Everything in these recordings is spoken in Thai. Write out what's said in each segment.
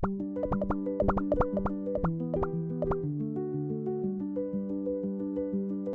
Thank you.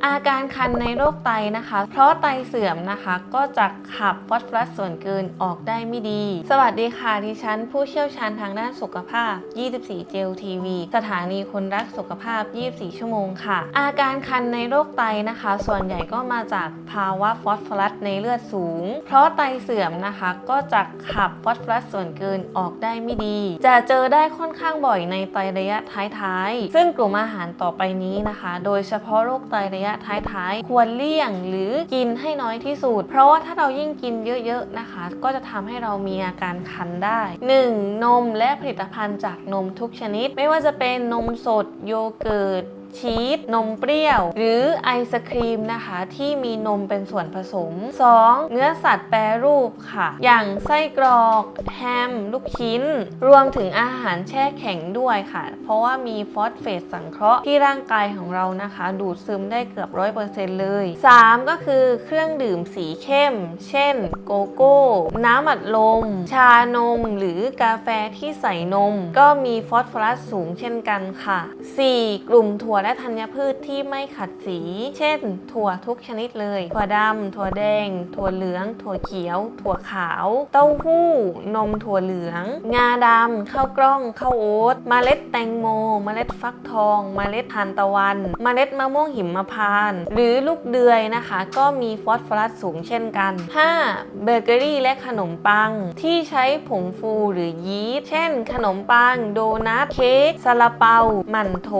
อาการคันในโรคไตนะคะ เพราะไตเสื่อมนะคะ ก็จะขับฟอสฟอรัสส่วนเกินออกได้ไม่ดี สวัสดีค่ะดิฉัน ผู้เชี่ยวชาญทางด้านสุขภาพ 24 เจลทีวี สถานีคนรักสุขภาพ 24 ชั่วโมงค่ะ อาการคันในโรคไตนะคะ ส่วนใหญ่ก็มาจากภาวะฟอสฟอรัสในเลือดสูง เพราะไตเสื่อมนะคะ ก็จะขับฟอสฟอรัสส่วนเกินออกได้ไม่ดี จะเจอได้ค่อนข้างบ่อยในไตระยะท้ายๆ ซึ่งกลุ่มอาหารต่อไปนี้นะคะ โดยเฉพาะโรคไตระยะท้ายๆ ควรเลี่ยงหรือกินให้น้อยที่สุด เพราะว่าถ้าเรายิ่งกินเยอะๆนะคะ ก็จะทำให้เรามีอาการคันได้ 1. นมและผลิตภัณฑ์จากนมทุกชนิด ไม่ว่าจะเป็นนมสดโยเกิร์ต ชีสนมเปรี้ยว หรือไอศครีมนะคะที่มีนมเป็นส่วนผสม 2. เนื้อสัตว์แปรรูปค่ะ อย่างไส้กรอกแฮม ลูกชิ้น รวมถึงอาหารแช่แข็งด้วยค่ะ เพราะว่ามีฟอสเฟตสังเคราะห์ที่ร่างกายของเรานะคะ ดูดซึมได้เกือบ100%เลย 3. ก็คือเครื่องดื่มสีเข้ม เช่น โกโก้ น้ำอัดลม ชานม หรือกาแฟที่ใส่นม ก็มีฟอสฟอรัสสูงเช่นกันค่ะ 4. กลุ่มถั่วและธัญพืชที่ไม่ขัดสี เช่น ถั่วทุกชนิดเลย ถั่วดำ ถั่วแดง ถั่วเหลือง ถั่วเขียว ถั่วขาว เต้าหู้ นมถั่วเหลือง งาดำ ข้าวกล้อง ข้าวโอ๊ต เมล็ดแตงโม เมล็ดฟักทอง เมล็ดทานตะวัน เมล็ดมะม่วงหิมพานต์หรือลูกเดือยนะคะ ก็มีฟอสฟอรัสสูงเช่นกัน 5. เบเกอรี่และขนมปัง ที่ใช้ผงฟูหรือยีสต์ เช่น ขนมปัง โดนัท เค้ก ซาลาเปา หมั่นโถ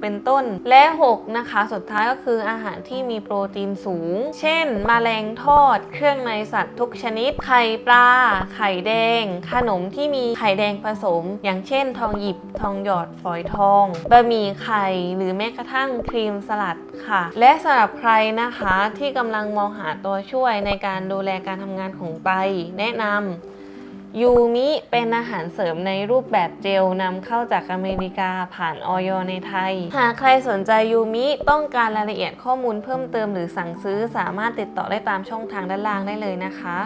เป็นต้นและ 6 นะคะ สุดท้ายก็คืออาหารที่มีโปรตีนสูง เช่นมแมลงทอด เครื่องในสัตว์ทุกชนิด ไข่ปลา ไข่แดง ขนมที่มีไข่แดงผสม อย่างเช่น ทองหยิบ ทองหยอด ฝอยทอง บะหมี่ไข่ หรือแม้กระทั่งครีมสลัดค่ะ และสำหรับใครนะคะที่กำลังมองหาตัวช่วยในการดูแลการทำงานของไต แนะนำ ยูมิเป็นอาหารเสริมในรูปแบบเจลนำเข้าจากอเมริกาผ่านออยในไทย หากใครสนใจยูมิต้องการรายละเอียดข้อมูลเพิ่มเติมหรือสั่งซื้อสามารถติดต่อได้ตามช่องทางด้านล่างได้เลยนะคะ